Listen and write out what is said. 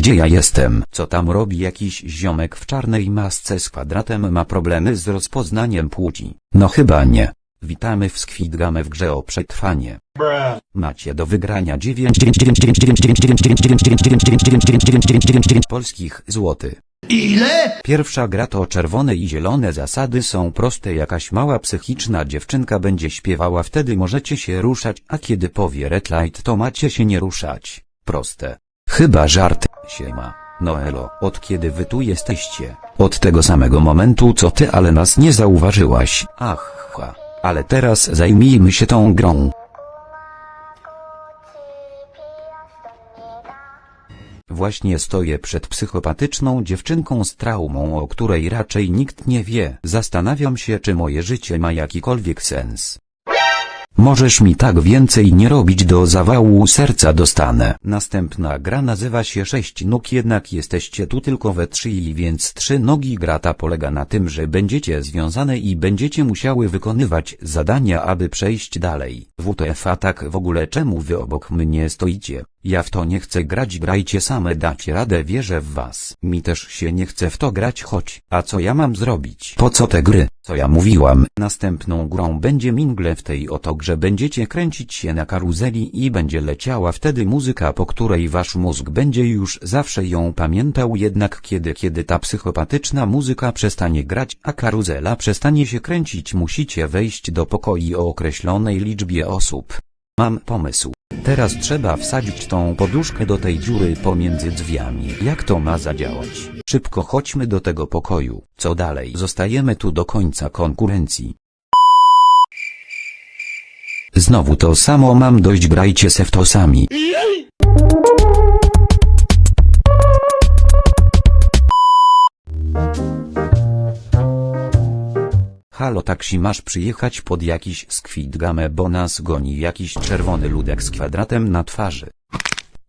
Gdzie ja jestem? Co tam robi jakiś ziomek w czarnej masce z kwadratem ma problemy z rozpoznaniem płci? No chyba nie. Witamy w Squid Game w grze o przetrwanie. Macie do wygrania 9 polskich złoty. Ile? Pierwsza gra to czerwone i zielone zasady są proste jakaś mała psychiczna dziewczynka będzie śpiewała wtedy możecie się ruszać a kiedy powie red light to macie się nie ruszać. Proste. Chyba żart. Siema. Noelo, od kiedy wy tu jesteście? Od tego samego momentu co ty ale nas nie zauważyłaś. Ach, ha. Ale teraz zajmijmy się tą grą. Właśnie stoję przed psychopatyczną dziewczynką z traumą, o której raczej nikt nie wie. Zastanawiam się, czy moje życie ma jakikolwiek sens. Możesz mi tak więcej nie robić do zawału serca dostanę. Następna gra nazywa się sześć nóg jednak jesteście tu tylko we trzy i więc trzy nogi gra ta polega na tym, że będziecie związane i będziecie musiały wykonywać zadania aby przejść dalej. WTF a tak w ogóle czemu wy obok mnie stoicie? Ja w to nie chcę grać grajcie same dacie radę wierzę w was. Mi też się nie chce w to grać choć. A co ja mam zrobić? Po co te gry? Co ja mówiłam? Następną grą będzie mingle w tej oto grze będziecie kręcić się na karuzeli i będzie leciała wtedy muzyka po której wasz mózg będzie już zawsze ją pamiętał jednak kiedy kiedy ta psychopatyczna muzyka przestanie grać a karuzela przestanie się kręcić musicie wejść do pokoi o określonej liczbie osób. Mam pomysł. Teraz trzeba wsadzić tą poduszkę do tej dziury pomiędzy drzwiami. Jak to ma zadziałać? Szybko chodźmy do tego pokoju. Co dalej? Zostajemy tu do końca konkurencji. Znowu to samo mam dość grajcie se w to sami. Halo taksi masz przyjechać pod jakiś skwit game bo nas goni jakiś czerwony ludek z kwadratem na twarzy.